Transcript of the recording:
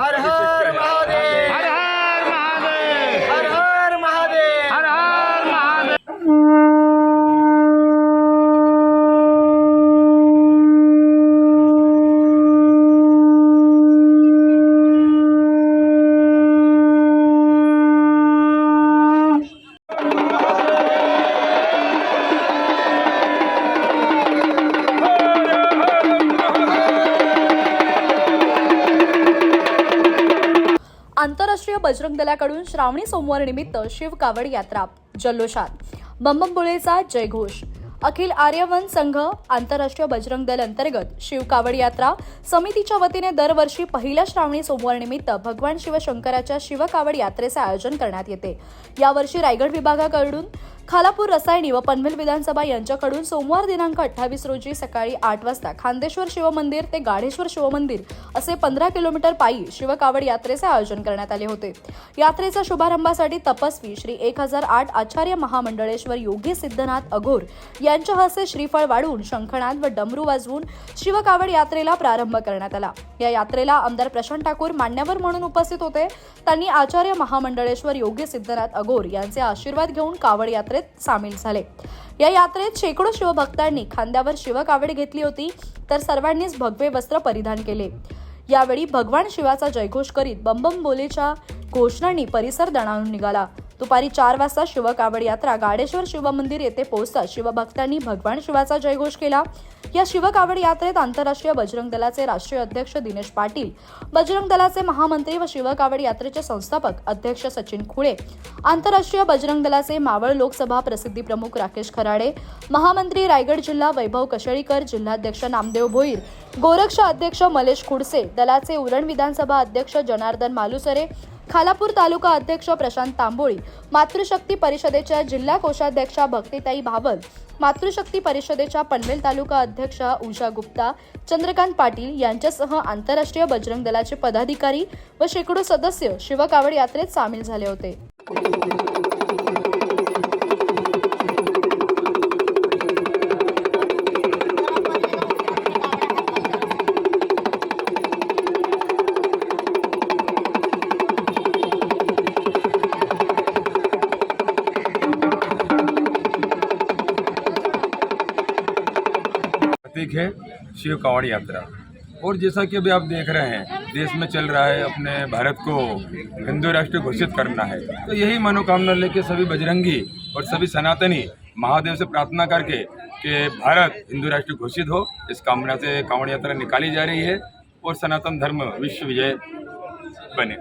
হর হর आंतरराष्ट्रीय बजरंग दलाकडून श्रावणी सोमवार निमित्त शिव कावड यात्रा जल्लोषात. बंबंबुळेचा जयघोष. अखिल आर्यवन संघ आंतरराष्ट्रीय बजरंग दल अंतर्गत शिव कावड यात्रा समितीच्या वतीने दरवर्षी पहिल्या श्रावणी सोमवार निमित्त भगवान शिवशंकराच्या शिव कावड यात्रेचे आयोजन करण्यात येते. यावर्षी रायगड विभागाकडून खालापूर रसायणी व पनवेल विधानसभा यांच्याकडून सोमवार दिनांक अठ्ठावीस रोजी सकाळी आठ वाजता खांदेश्वर शिवमंदिर ते गाढेश्वर शिवमंदिर असे पंधरा किलोमीटर पायी शिवकावड यात्रेचे आयोजन करण्यात आले होते. यात्रेच्या शुभारंभासाठी तपस्वी श्री एक हजार आठ आचार्य महामंडळेश्वर योगी सिद्धनाथ अघोर यांच्या हस्ते श्रीफळ वाढवून शंखनाद व डमरू वाजवून शिवकावड यात्रेला प्रारंभ करण्यात आला. या यात्रेला आमदार प्रशांत ठाकूर मान्यवर म्हणून उपस्थित होते. त्यांनी आचार्य महामंडळेश्वर योगी सिद्धनाथ अघोर यांचे आशीर्वाद घेऊन कावड यात्रेत सामील झाले. या यात्रेत शेकडो शिवभक्तांनी खांद्यावर शिवकावड घेतली होती तर सर्वांनीच भगवे वस्त्र परिधान केले. यावेळी भगवान शिवाचा जयघोष करीत बंबम बोलेच्या घोषणांनी परिसर दणाणून निघाला. दुपारी चार वाजता शिवकावड यात्रा गाडेश्वर शिवमंदिर येथे पोहोचताच शिवभक्तांनी भगवान शिवाचा जयघोष केला. या शिवकावड यात्रेत आंतरराष्ट्रीय बजरंग दलाचे राष्ट्रीय अध्यक्ष दिनेश पाटील बजरंग दलाचे महामंत्री व शिवकावड यात्रेचे संस्थापक अध्यक्ष सचिन खुळे आंतरराष्ट्रीय बजरंग दलाचे मावळ लोकसभा प्रसिद्धी प्रमुख राकेश खराडे महामंत्री रायगड जिल्हा वैभव कशळीकर जिल्हाध्यक्ष नामदेव भोईर गोरक्ष अध्यक्ष मलेश खुडसे दलाचे उरण विधानसभा अध्यक्ष जनार्दन मालुसरे खालापूर तालुका अध्यक्ष प्रशांत तांबोळी मातृशक्ती परिषदेच्या जिल्हा कोषाध्यक्षा भक्तीताई भावल मातृशक्ती परिषदेच्या पनवेल तालुका अध्यक्षा उषा गुप्ता चंद्रकांत पाटील यांच्यासह आंतरराष्ट्रीय बजरंग दलाचे पदाधिकारी व शेकडो सदस्य शिवकावड यात्रेत सामील झाले होते. प्रतीक है शिव कांवड़ यात्रा। और जैसा कि अभी आप देख रहे हैं देश में चल रहा है अपने भारत को हिंदू राष्ट्र घोषित करना है। तो यही मनोकामना लेके सभी बजरंगी और सभी सनातनी महादेव से प्रार्थना करके कि भारत हिंदू राष्ट्र घोषित हो। इस कामना से कांवड़ यात्रा निकाली जा रही है और सनातन धर्म विश्व विजय बने।